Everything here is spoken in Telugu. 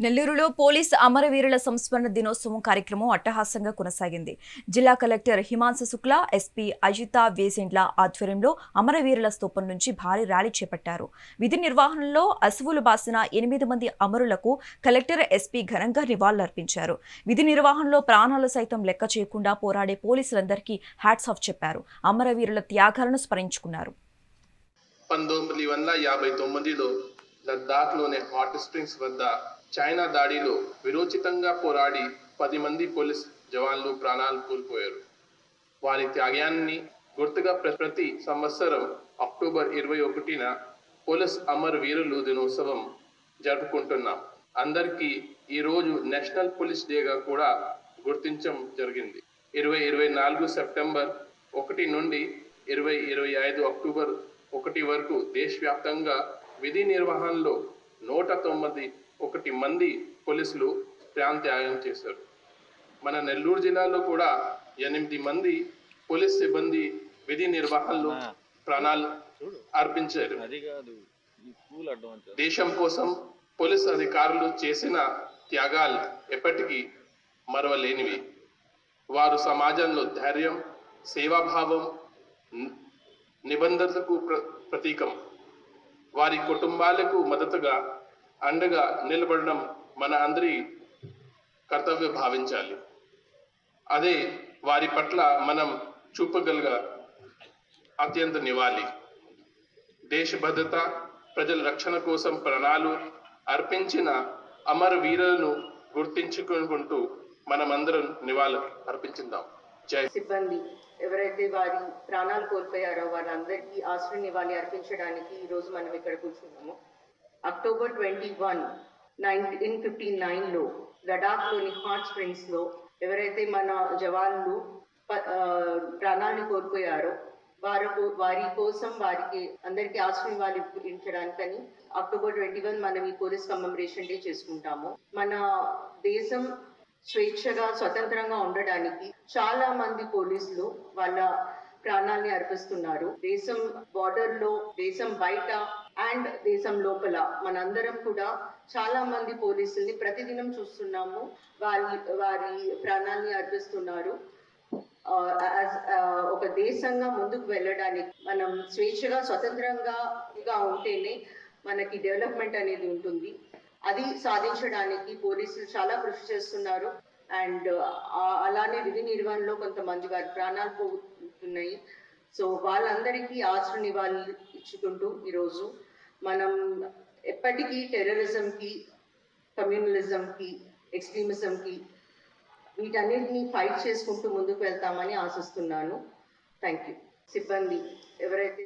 నెల్లూరులో పోలీస్ అమరవీరుల సంస్మరణ దినోత్సవం కార్యక్రమం అట్టహాసంగా కొనసాగింది. జిల్లా కలెక్టర్ హిమాంశు శుక్లా ఎస్పీ అజిత వేసెండ్ల ఆధ్వర్యంలో అమరవీరుల స్తూపం నుంచి భారీ ర్యాలీ చేపట్టారు. విధి నిర్వహణలో అసువులు బాసిన ఎనిమిది మంది అమరులకు కలెక్టర్ ఎస్పీ ఘనంగా నివాళులర్పించారు. విధి నిర్వహణలో ప్రాణాలు సైతం లెక్క చేయకుండా పోరాడే పోలీసులందరికీ హ్యాట్స్ ఆఫ్ చెప్పారు. అమరవీరుల త్యాగాలను స్మరించుకున్నారు. పంతొమ్మిది వందల యాభై తొమ్మిదిలో లద్దాఖ్లోని హాట్ స్ప్రింగ్స్ వద్ద చైనా దాడిలో విరోచితంగా పోరాడి పది మంది పోలీస్ జవాన్లు ప్రాణాలు కోల్పోయారు. వారి త్యాగాన్ని గుర్తుగా ప్ర- ప్రతి సంవత్సరం అక్టోబర్ ఇరవై ఒకటిన పోలీస్ అమర్ వీరులు దినోత్సవం జరుపుకుంటున్నాం. అందరికీ ఈరోజు నేషనల్ పోలీస్ డేగా కూడా గుర్తించడం జరిగింది. ఇరవై ఇరవై నాలుగు సెప్టెంబర్ ఒకటి నుండి ఇరవై ఇరవై ఐదు అక్టోబర్ ఒకటి వరకు దేశవ్యాప్తంగా విధి నిర్వహణలో నూట తొమ్మిది ఒకటి మంది పోలీసులు ప్రాణత్యాగం చేశారు. మన నెల్లూరు జిల్లాలో కూడా ఎనిమిది మంది పోలీస్ సిబ్బంది విధి నిర్వహణలో ప్రాణాలు అర్పించారు. దేశం కోసం పోలీస్ అధికారులు చేసిన త్యాగాలు ఎప్పటికీ మరవలేనివి. వారు సమాజంలో ధైర్యం సేవాభావం నిబంధనలకు ప్ర ప్రతీకం. వారి కుటుంబాలకు మద్దతుగా అండగా నిలబడడం మన అందరి కర్తవ్య భావించాలి. అదే వారి పట్ల మనం చూపగలగ అత్యంత నివాళి. దేశ భద్రత ప్రజల రక్షణ కోసం ప్రాణాలు అర్పించిన అమర వీరులను గుర్తించుకుంటూ మనమందరం నివాళులు అర్పించిందాం సిబ్బంది ఎవరైతే వారి ప్రాణాలు కోల్పోయారో వాళ్ళందరికీ ఆశ్రయ నివాళి అర్పించడానికి ఈ రోజు మనం ఇక్కడ కూర్చున్నాము. October twenty one nineteen fifty నైన్లో లడాఖ్లోని హాట్ స్ప్రింగ్స్లో ఎవరైతే మన జవాన్లు ప- ప్రాణాలను కోల్పోయారో వారు వారి కోసం వారికి అందరికీ ఆశ్రయ నివాళి ఇప్పించడానికని అక్టోబర్ ట్వంటీ వన్ మనం ఈ పోలీస్ కమమరేషన్ డే చేసుకుంటాము. మన దేశం స్వేచ్ఛగా స్వతంత్రంగా ఉండడానికి చాలా మంది పోలీసులు వాళ్ళ ప్రాణాల్ని అర్పిస్తున్నారు. దేశం బార్డర్లో దేశం బయట అండ్ దేశం లోపల మనందరం కూడా చాలా మంది పోలీసుల్ని ప్రతిదినం చూస్తున్నాము. వారి వారి ప్రాణాల్ని అర్పిస్తున్నారు. ఒక దేశంగా ముందుకు వెళ్ళడానికి మనం స్వేచ్ఛగా స్వతంత్రంగా ఉంటేనే మనకి డెవలప్మెంట్ అనేది ఉంటుంది. అది సాధించడానికి పోలీసులు చాలా కృషి చేస్తున్నారు. అండ్ అలానే విధి నిర్వహణలో కొంతమంది వారి ప్రాణాలు పోతున్నాయి. సో వాళ్ళందరికీ ఆశ్రు నివాళులు ఇచ్చుకుంటూ ఈరోజు మనం ఎప్పటికీ టెర్రరిజంకి కమ్యూనలిజంకి ఎక్స్ట్రీమిజంకి వీటన్నిటిని ఫైట్ చేసుకుంటూ ముందుకు వెళ్తామని ఆశిస్తున్నాను. Thank you. సిబ్బంది ఎవరైతే